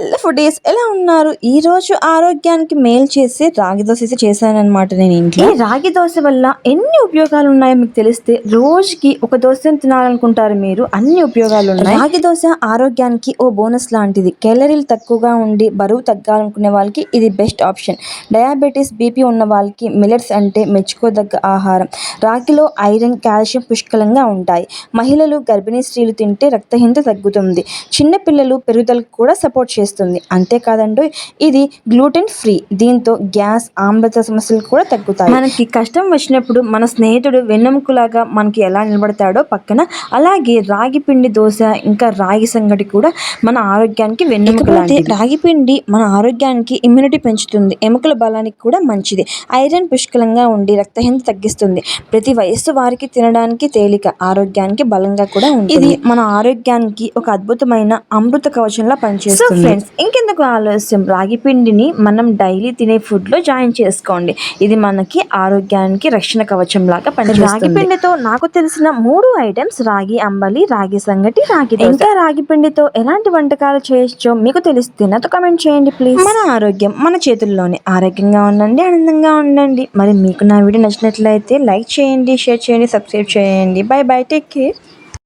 Hello foodies ఎలా ఉన్నారు? ఈ రోజు ఆరోగ్యానికి మేలు చేసే రాగి దోశ అయితే చేశానన్నమాట నేను ఇంట్లో. ఈ రాగి దోశ వల్ల ఎన్ని ఉపయోగాలు ఉన్నాయో మీకు తెలిస్తే రోజుకి ఒక దోశ తినాలనుకుంటారు మీరు. అన్ని ఉపయోగాలు ఉన్నాయి రాగి దోశ ఆరోగ్యానికి ఓ బోనస్ లాంటిది. క్యాలరీలు తక్కువగా ఉండి బరువు తగ్గాలనుకునే వాళ్ళకి ఇది బెస్ట్ ఆప్షన్. డయాబెటీస్ బీపీ ఉన్న వాళ్ళకి మిల్లెట్స్ అంటే మెచ్చుకోదగ్గ ఆహారం. రాగిలో ఐరన్ కాల్షియం పుష్కలంగా ఉంటాయి. మహిళలు గర్భిణీ స్త్రీలు తింటే రక్తహీనత తగ్గుతుంది. చిన్న పిల్లలు పెరుగుదలకు కూడా సపోర్ట్ చేస్తుంది అంతేకాదండి ఇది గ్లూటెన్ ఫ్రీ. దీంతో గ్యాస్ ఆమ్లత సమస్యలు కూడా తగ్గుతాయి. మనకి కష్టం వచ్చినప్పుడు మన స్నేహితుడు వెన్నెముకలాగా మనకి ఎలా నిలబడతాడో పక్కన అలాగే రాగి పిండి దోశ ఇంకా రాగి సంగటి కూడా మన ఆరోగ్యానికి వెన్నెముక లాంటిది. రాగి పిండి మన ఆరోగ్యానికి ఇమ్యూనిటీ పెంచుతుంది. ఎముకల బలానికి కూడా మంచిది. ఐరన్ పుష్కలంగా ఉండి రక్తహీనత తగ్గిస్తుంది. ప్రతి వయస్సు వారికి తినడానికి తేలిక ఆరోగ్యానికి బలంగా కూడా ఉంటుంది. ఇది మన ఆరోగ్యానికి ఒక అద్భుతమైన అమృత కవచంలా పనిచేస్తుంది. ఫ్రెండ్స్ ఇంకెందుకు ఆలస్యం? రాగి పిండిని మనం డైలీ తినే ఫుడ్లో జాయిన్ చేసుకోండి. ఇది మనకి ఆరోగ్యానికి రక్షణ కవచం లాగా పనిచేస్తుంది. రాగి పిండితో నాకు తెలిసిన మూడు ఐటమ్స్ రాగి అంబలి రాగి సంగటి రాగి. ఇంకా రాగి పిండితో ఎలాంటి వంటకాలు చేయొచ్చో మీకు తెలిస్తే నాతో కమెంట్ చేయండి ప్లీజ్ మన ఆరోగ్యం మన చేతుల్లోనే. ఆరోగ్యంగా ఉండండి ఆనందంగా ఉండండి. మరి మీకు నా వీడియో నచ్చినట్లయితే లైక్ చేయండి షేర్ చేయండి సబ్స్క్రైబ్ చేయండి. By bye take care